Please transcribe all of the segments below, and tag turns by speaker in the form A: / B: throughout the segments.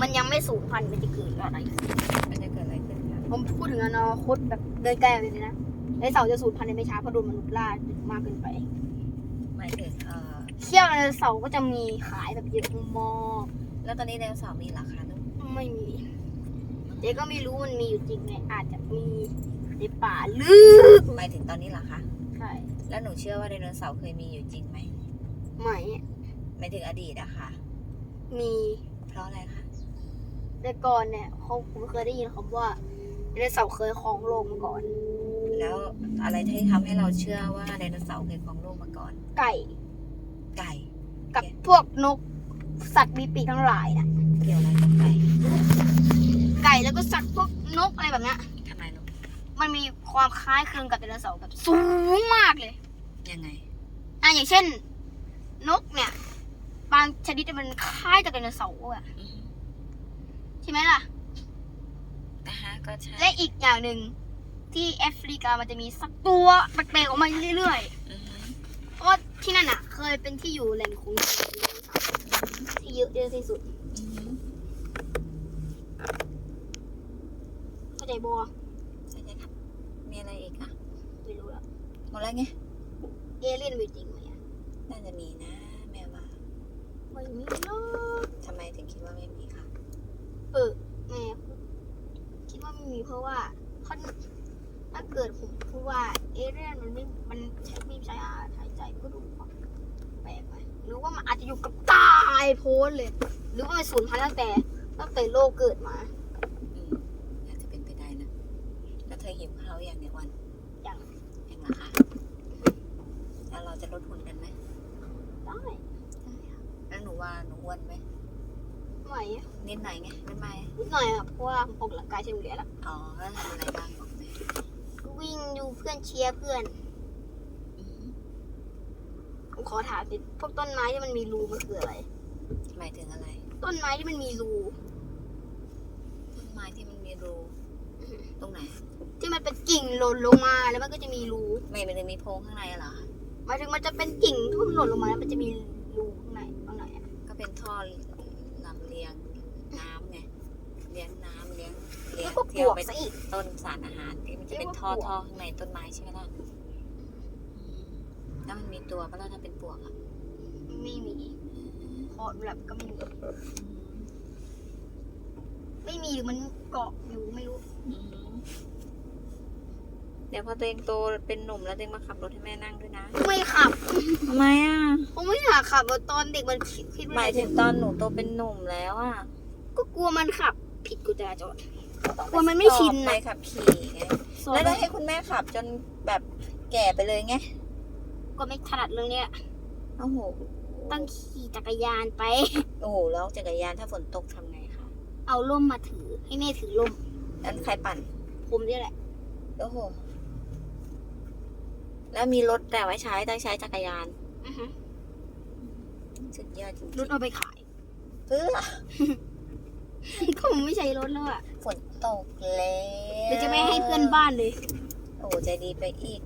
A: มันยังไม่สูญพันธุ์มันจะเกิดอะไรขึ้น
B: มันจะเกิดอะไรขึ้นคะ
A: ผมพูดถึงอนาคตแบบเดินไกลเลยนะไดโนเสาร์จะสูญพันธุ์ในไม่ช้าเพราะโดนมนุษย์ล่ามากเกินไป
B: หมายถึงเอ่อ
A: เขี้ยวไดโนเสาร์ก็จะมีขายแบบเยอะมาก
B: แล้วตอนนี้ไดโนเสาร์มีราคาเท่าไหร่
A: ไม่มีเจ๊ก็ไม่รู้มันมีอยู่จริงไงอาจจะมีในป่าลึก
B: หมายถึงตอนนี้เหรอคะ
A: ใช่
B: แล้วหนูเชื่อว่าไดโนเสาร์เคยมีอยู่จริงไหม
A: ไหม
B: หมายถึงอดีตอะค่ะ
A: มี
B: เพราะอะไรคะ
A: แต่ก่อนเนี่ยเขาผมเคยได้ยินคำว่าไดโนเสาร์เคยครองโลกมาก่อน
B: แล้วอะไรที่ทำให้เราเชื่อว่าไดโนเสาร์เคยครองโลกมาก่อน
A: ไก่
B: ไก่
A: กับพวกนกสัตว์มีปีกทั้งหลายนะ
B: เกี่ยวอะไรกับไก่
A: ไก่แล้วก็สัตว์พวกนกอะไรแบบเนี้ย
B: ทำไมลูก
A: มันมีความคล้ายคลึงกับไดโนเสาร์แบบสูงมากเลย
B: ยังไง
A: อะอย่างเช่น นกเนี่ย บางชนิดมันคล้ายกับไดโนเสาร์อะ
B: อือฮึ
A: ใช่ไหมล่ะ
B: นะคะก็ใช่
A: และอีกอย่างหนึ่งที่แอฟริกามันจะมีสักตัวแปลกๆออกมาเรื่อย
B: อือฮึ
A: ๆเพราะว่าที่นั่นอะ เคยเป็นที่อยู่แหล่งของที่เยอะเยอะที่สุด
B: อือฮึ
A: เข้าใจบัว
B: ใช่ไหมครับ มีอะไรอีกอะ
A: ไม่รู้แล้ว
B: หมดแล้วไง
A: เอเลี่ยนมีจริงไหมอะ
B: น่าจะมีนะ แม่ว่า
A: ไม่มีหรอก
B: ทำไมถึงคิดว่าไม่มีคะ
A: เออแม่คิดว่าไม่มีเพราะว่าเขาถ้าเกิดผมพูดว่าเอเลี่ยนมันไม่มันใช้ไม่ใช้อาหารหายใจก็ดูแปลกไหมหรือว่ามันอาจจะอยู่กับตายโพ้นเลย หรือว่ามันสูญพันธุ์ตั้งแต่ตั้งแต่โลกเกิดมา
B: อืมอาจจะเป็นไปได้นะแล้วเธอหิวข้าวอย่างในยวัน
A: อย่าง
B: ยังเหรอคะแล้วเราจะลดหุ่นกันไหม
A: ได้
B: แล้วหนูว่าหนูอ้วนไหม
A: ไหวอะ
B: นิดหน่อยไงไม่ไม่
A: นิดหน่อยอะเพราะว่าผมออกกำลังกายเฉลี่ยแล้ว
B: อ๋อแล้วทำอะไรบ้างบอกเลย
A: วิ่งดูเพื่อนเชียร์เพื่อน
B: อืม
A: ผมขอถามสิพวกต้นไม้ที่มันมีรูมันคืออะไร
B: หมายถึงอะไร
A: ต้นไม้ที่มันมีรู
B: ต้นไม้ที่มันมีรูตรงไหน
A: ที่มันเป็นกิ่งหล่นลงมาแล้วมันก็จะมีรู
B: ไม่มันเลยมีโพรงข้างในเหรอ
A: หมายถึงมันจะเป็นกิ่งที่มันหล่นลงมาแล้วมันจะมีรูข้างในข้างในอะ
B: ก็เป็นท่อลำเลียงน้ำไงเลี้ยงน้ำเลี้ยงเลี้ย
A: แล้
B: ง
A: วก็ ป
B: เที่
A: ล
B: ยว
A: วก
B: ไป
A: ซะอีก
B: ต้นสารอาหารที่มันจะเป็น
A: เรียกว่า
B: ท่อ
A: ปลวก
B: ท่อข้างในต้นไม้ใช่ไหมล่ะแล้วมันมีตัวปะล่ะถ้าเป็นปลวกอะ
A: ไม่มีคอร์ดแบบก็ไม่มีไม่มีหรือมันเกาะอยู่ไม่รู้
B: เดี๋ยวพอตัวเองโตเป็นหนุ่มแล้วตัวเองมาขับรถให้แม่นั่งด้วยนะ
A: ไม่ขับ
B: ทำไมอะ
A: ผมไม่อยากขับอะตอนเด็กมันคิด
B: ห
A: ว่
B: มายถึงตอนหนูโตเป็นหนุ่มแล้วอะ
A: ก็กลัวมันขับ ผิดกฎจราจร
B: ต้อง
A: กลัวมันไม่ชิน
B: สอบ
A: น่ะ
B: ไปขับขี่ไง
A: สอน
B: แล้วได้ให้คุณแม่ขับจนแบบแก่ไปเลยไง
A: ก็ไม่ถนัดเรื่องเนี้ย
B: โอ้โห
A: ต้องขี่จักรยานไป
B: โอ้โหแล้วจักรยานถ้าฝนตกทำไงคะ
A: เอาร่มมาถือ ให้แม่ถือร่ม
B: นั้นใครปั่น
A: ผมนี่แหละ
B: โอ้โหแล้วมีรถแต่ไว้ใช้ต้องใช้จักรยาน
A: อือฮึ
B: สุดยอดจริง
A: รถเอาไปขาย
B: ๆเพื่อ
A: ก็ผมไม่ใช้รถแล้วอะ
B: ฝนตกแล้ว
A: เดี๋ยวจะไม่ให้เพื่อนบ้านเลย
B: โอ้โหใจดีไปอีก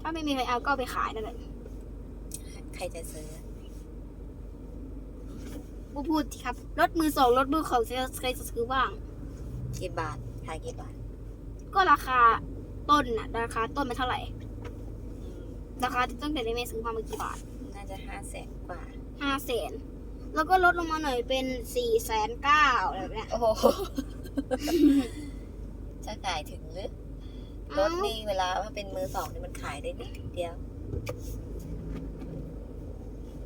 A: ถ้าไม่มีใครเอาก็เอาไปขายนั่นแหละ
B: ใครจะซื้อ
A: พูดพูดสิครับ รถมือสองรถมือของใครใครจะซื้อบ้าง
B: กี่บาทขายกี่บาท
A: ก็ราคาต้นน่ะ ราคาต้นมันเท่าไหร่
B: อืม
A: ราคาตั้งแต่ได้แม่ซื้อมาเมื่อกี่บาท
B: น่าจะห้าแสนกว่า
A: ห้าแสน แล้วก็ลดลงมาหน่อยเป็นสี่แสนเก้าอะไรแบบเนี้ย
B: โอ้โห จะขายถึงหรือรถนี่เวลาถ้าเป็นมือสองนี่มันขายได้นิดเดียว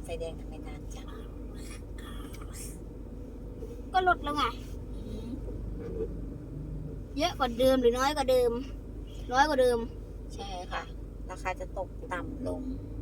B: ไฟแดงทำไมนานจัง
A: ก็ลดแล้วไง เยอะกว่าเดิมหรือน้อยกว่าเดิม น้อยกว่าเดิม
B: ใช่ค่ะ ราคาจะตกต่ำลง
A: อ